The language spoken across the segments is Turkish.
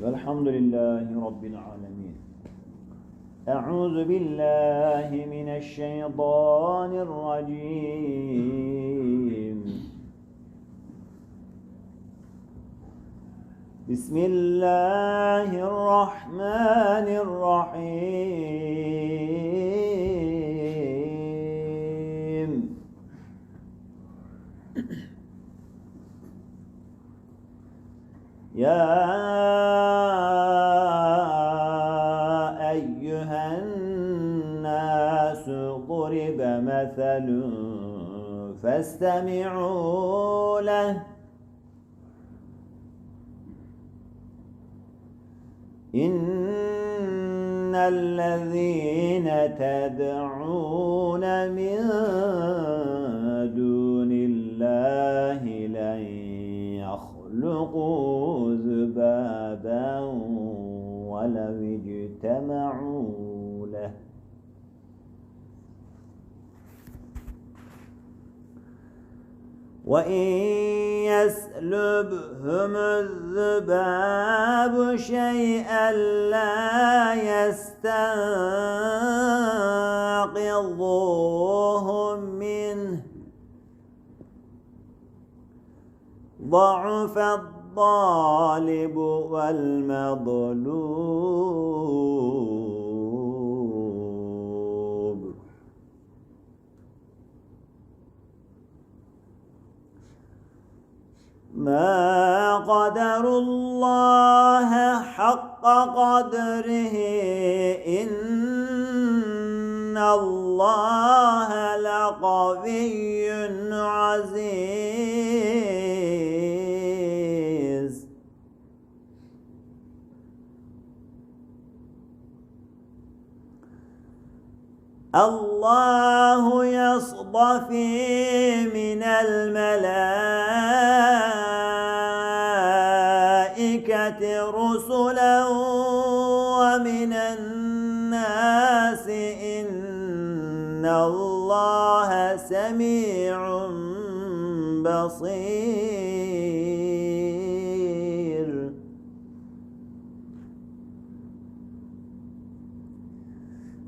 والحمد لله رب العالمين. أعوذ بالله من الشيطان الرجيم. بسم الله الرحمن الرحيم. يا ضرب مثل فاستمعوا له. إن الذين تدعون من وإن يسلبهم الذباب شيئا لا يستنقضوه منه ضعف الطالب والمظلوم ما قدر الله حق قدره إن الله لقوي عزيز. الله يصطفي من الملائكة رسلا ومن الناس إن الله سميع بصير.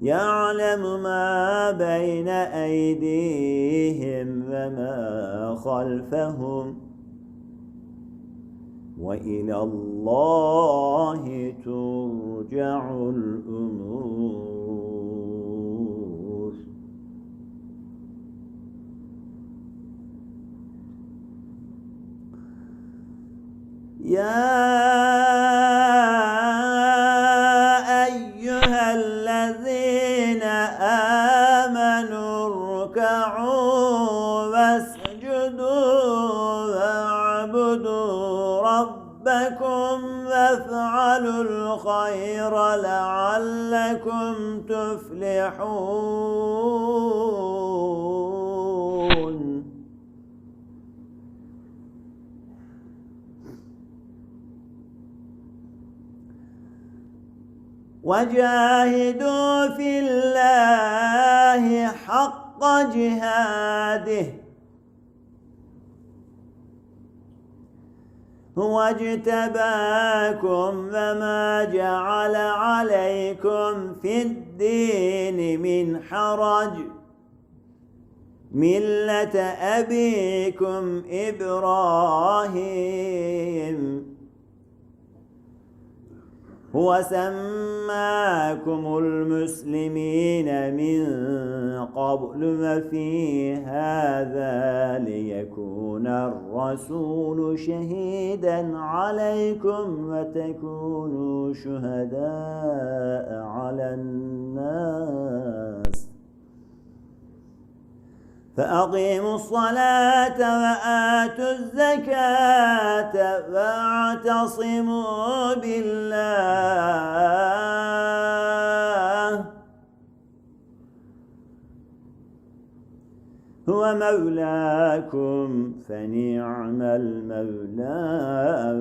يعلم ما بين أيديهم وما خلفهم وإلى الله ترجع الأمور. يا أيها الذين وافعلوا الخير لعلكم تفلحون. وجاهدوا في الله حق جهاده. هو اجتباكم وما جعل عليكم في الدين من حرج. ملة أبيكم إبراهيم. هو سماكم المسلمين من قبل وفي هذا ليكون الرسول شهيدا عليكم وتكونوا شهداء على الناس. فأقيموا الصلاة وآتوا الزكاة واعتصموا بالله. هو مولاكم فنعم المولى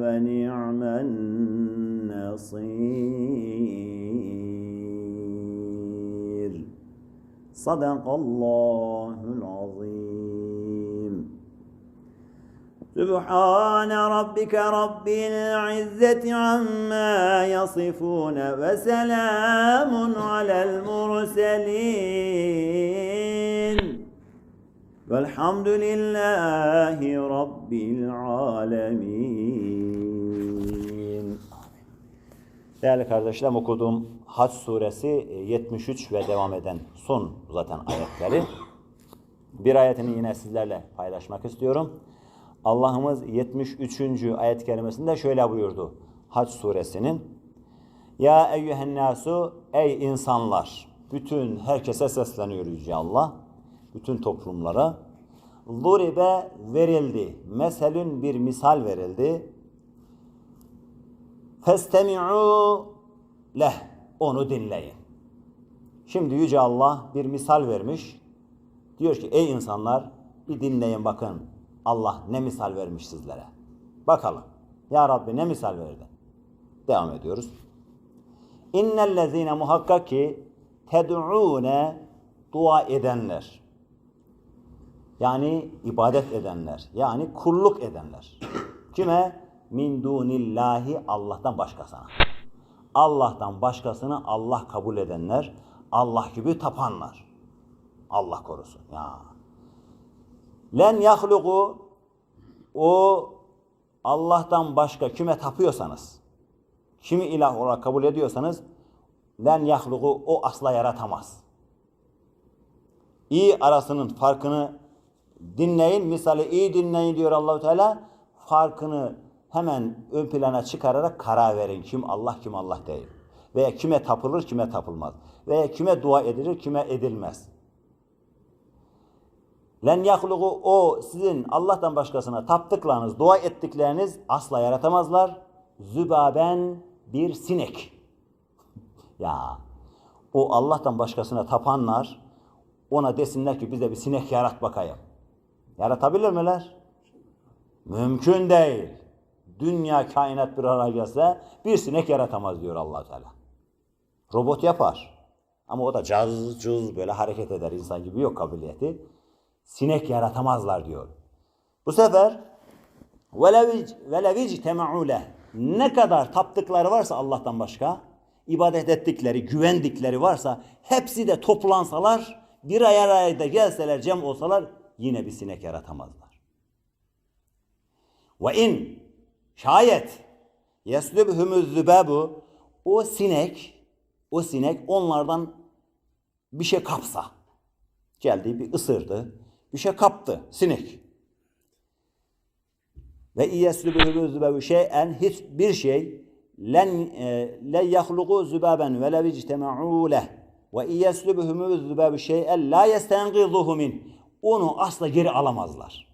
ونعم النصير. صدق الله العظيم. سبحان ربك رب العزة عما يصفون وسلام على المرسلين والحمد لله رب العالمين Değerli kardeşlerim okuduğum Hac suresi e, 73 ve devam eden son zaten ayetleri. Bir ayetini yine sizlerle paylaşmak istiyorum. Allah'ımız 73. ayet kerimesinde şöyle buyurdu. Hac suresinin. Ya eyyühen nasu ey insanlar. Bütün herkese sesleniyor Yüce Allah. Bütün toplumlara. Zuribe verildi. Meselün bir misal verildi. Festemi'u leh. Onu dinleyin. Şimdi Yüce Allah bir misal vermiş. Diyor ki ey insanlar bir dinleyin bakın. Allah ne misal vermiş sizlere. Bakalım. Ya Rabbi ne misal verdi? Devam ediyoruz. İnnellezine muhakkak ki ted'une dua edenler. Yani ibadet edenler. Yani kulluk edenler. Kime? Min dunillahi Allah'tan başkasına. Allah'tan başkasını Allah kabul edenler, Allah gibi tapanlar. Allah korusun ya. Len yahluku o Allah'tan başka kime tapıyorsanız, kimi ilah olarak kabul ediyorsanız len yahluku o asla yaratamaz. İyi arasının farkını dinleyin. Misali iyi dinleyin diyor Allahu Teala. Farkını hemen ön plana çıkararak karar verin. Kim Allah kim Allah değil. Veya kime tapılır kime tapılmaz. Veya kime dua edilir kime edilmez. Len yahluku o sizin Allah'tan başkasına taptıklarınız, dua ettikleriniz asla yaratamazlar. Zübaben bir sinek. ya o Allah'tan başkasına tapanlar ona desinler ki bize bir sinek yarat bakayım. Yaratabilir miler? Mümkün değil. Dünya kainat bir araya gelse bir sinek yaratamaz diyor allah Teala. Robot yapar. Ama o da caz cız böyle hareket eder insan gibi yok kabiliyeti. Sinek yaratamazlar diyor. Bu sefer velevic tema'ule ne kadar taptıkları varsa Allah'tan başka ibadet ettikleri, güvendikleri varsa hepsi de toplansalar bir ay araya da gelseler cem olsalar yine bir sinek yaratamazlar. Ve in şayet yeslübhümüz zübebu o sinek o sinek onlardan bir şey kapsa geldi bir ısırdı bir şey kaptı sinek ve yeslübhümüz zübebu şeyen hiçbir şey len e, le yahluku zübaben ve le victema'u leh ve yeslübhümüz zübebu şeyen la yestengizuhu min onu asla geri alamazlar.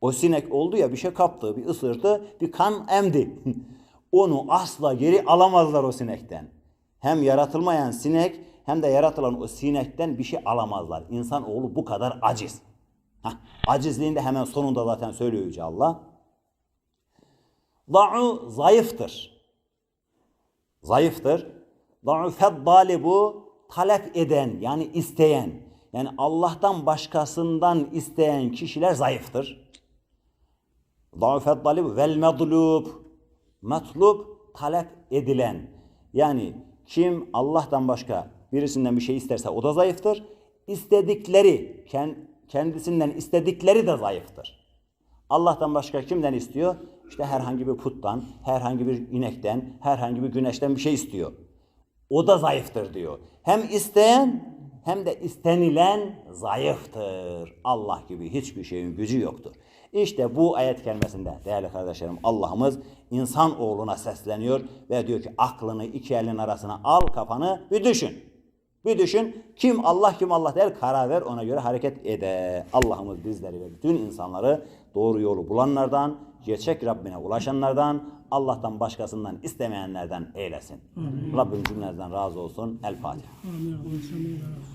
O sinek oldu ya bir şey kaptı, bir ısırdı, bir kan emdi. Onu asla geri alamazlar o sinekten. Hem yaratılmayan sinek hem de yaratılan o sinekten bir şey alamazlar. İnsanoğlu bu kadar aciz. Heh, acizliğinde hemen sonunda zaten söylüyor Yüce Allah. Da'u zayıftır. Zayıftır. Da'u feddali bu talep eden yani isteyen. Yani Allah'tan başkasından isteyen kişiler zayıftır. Da'ufet talib vel medlub. Metlub talep edilen. Yani kim Allah'tan başka birisinden bir şey isterse o da zayıftır. İstedikleri, kendisinden istedikleri de zayıftır. Allah'tan başka kimden istiyor? İşte herhangi bir puttan, herhangi bir inekten, herhangi bir güneşten bir şey istiyor. O da zayıftır diyor. Hem isteyen hem de istenilen zayıftır. Allah gibi hiçbir şeyin gücü yoktur. İşte bu ayet kelimesinde değerli kardeşlerim Allah'ımız insan oğluna sesleniyor ve diyor ki aklını iki elin arasına al kafanı bir düşün. Bir düşün kim Allah kim Allah der karar ver ona göre hareket ede. Allah'ımız bizleri ve bütün insanları doğru yolu bulanlardan, gerçek Rabbine ulaşanlardan, Allah'tan başkasından istemeyenlerden eylesin. Rabbim cümlenizden razı olsun. El Fatiha. Amin.